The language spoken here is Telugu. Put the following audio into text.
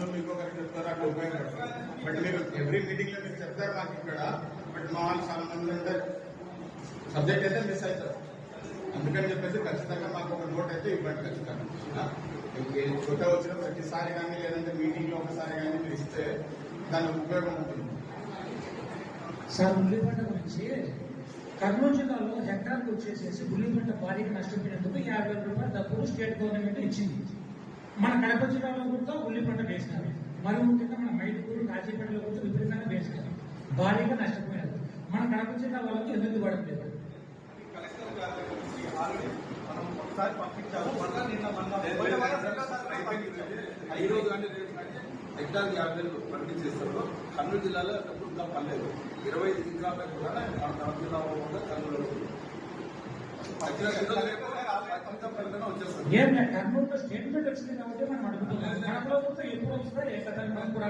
మీటింగ్ మీకు ఒకరికి చెప్తారు అక్కడ ఉపయోగపడతారు బట్ మీరు ఎవ్రీ మీటింగ్లో మీరు చెప్తారు మాకు ఇక్కడ. బట్ మా వాళ్ళు చాలా మంది అంటే సబ్జెక్ట్ అయితే మిస్ అవుతారు. అందుకని చెప్పేసి ఖచ్చితంగా మాకు ఒక నోట్ అయితే ఇవ్వండి ఖచ్చితంగా. చోట వచ్చిన ప్రతిసారి కానీ లేదంటే మీటింగ్లో ఒకసారి కానీ మీరు ఇస్తే దాని ఉపయోగం ఉంటుంది. సార్ ఉల్లిపంట గురించి కర్నూలు జిల్లాలో హెక్టార్కి వచ్చేసేసి ఉల్లిపంట భారీగా నష్టపోయినందుకు యాభై రూపాయలు డబ్బులు స్టేట్ గవర్నమెంట్ ఇచ్చింది. మన కడప జిల్లాలో కూడా ఉల్లిపంట వేసినారు మరి ముఖ్యంగా మన మైదుకూరు కాజీపేటలో కూడా విపరీతంగా వేసినారు భారీగా నష్టపోయారు. మన కడప జిల్లా వాళ్ళకి ఎందుకు పడట్లేదు కలెక్టర్ గారికి ఆల్రెడీ మనం ఒకసారి పంపించాము. మళ్ళా నిన్న మన పోయిన వారం రెండోసారి కూడా పంపించాము. ఈ రోజు అంటే రేపు అంటే హెక్టార్ యాభై పంపించేస్తారు కర్నూలు జిల్లాలో డబ్బులు ఇంకా పర్లేదు. ఇరవై ఐదు జిల్లాపై కూడా మన కర్నూలు జిల్లాలో కూడా కర్నూలు రేపు ఏం కర్నూలు స్టేట్మెంట్ వచ్చింది కాబట్టి మనం అడుగుతున్నాం. ఎప్పుడు వచ్చినా ఏ కథ కూడా